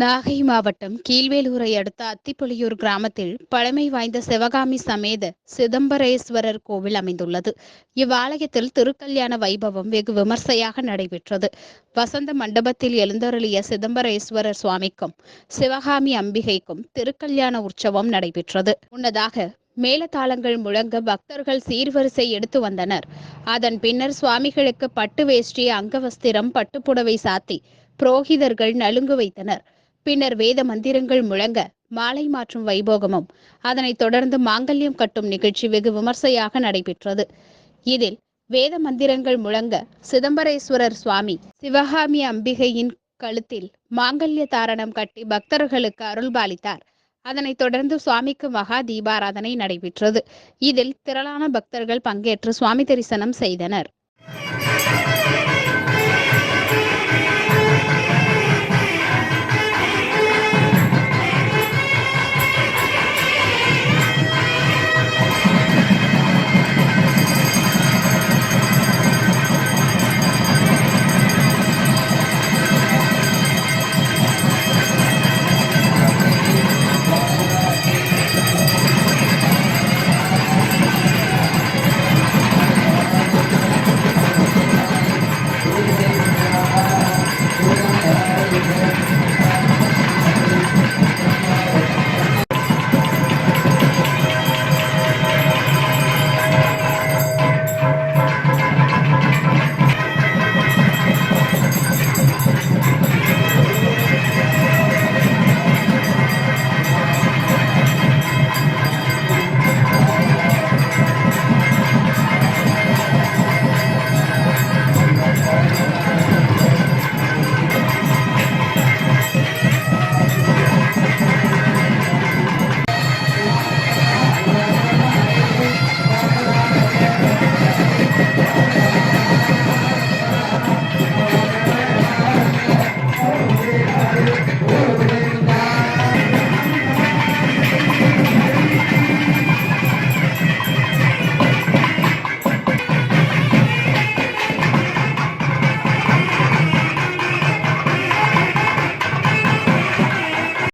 நாகை மாவட்டம் கீழ்வேலூரை அடுத்த அத்திப்புலியூர் கிராமத்தில் பழமை வாய்ந்த சிவகாமி சமேத சிதம்பரேஸ்வரர் கோவில் அமைந்துள்ளது. இவ்வாலயத்தில் திருக்கல்யாண வைபவம் வெகு விமர்சையாக நடைபெற்றது. வசந்த மண்டபத்தில் எழுந்தருளிய சிதம்பரேஸ்வரர் சுவாமிக்கும் சிவகாமி அம்பிகைக்கும் திருக்கல்யாண உற்சவம் நடைபெற்றது. முன்னதாக மேலதாளங்கள் முழங்க பக்தர்கள் சீர்வரிசை எடுத்து வந்தனர். அதன் பின்னர் சுவாமிகளுக்கு பட்டு வேஷ்டி அங்கவஸ்திரம் பட்டுப்புடவை சாத்தி புரோகிதர்கள் நலுங்கு வைத்தனர். பின்னர் வேத மந்திரங்கள் முழங்க மாலை மாற்றும் வைபோகமும் அதனைத் தொடர்ந்து மாங்கல்யம் கட்டும் நிகழ்ச்சி வெகு விமர்சையாக நடைபெற்றது. இதில் வேத மந்திரங்கள் முழங்க சிதம்பரேஸ்வரர் சுவாமி சிவகாமி அம்பிகையின் கழுத்தில் மாங்கல்ய தாரணம் கட்டி பக்தர்களுக்கு அருள்பாலித்தார் அதனைத் தொடர்ந்து சுவாமிக்கு மகா தீபாராதனை நடைபெற்றது. இதில் திரளான பக்தர்கள் பங்கேற்று சுவாமி தரிசனம் செய்தனர். Música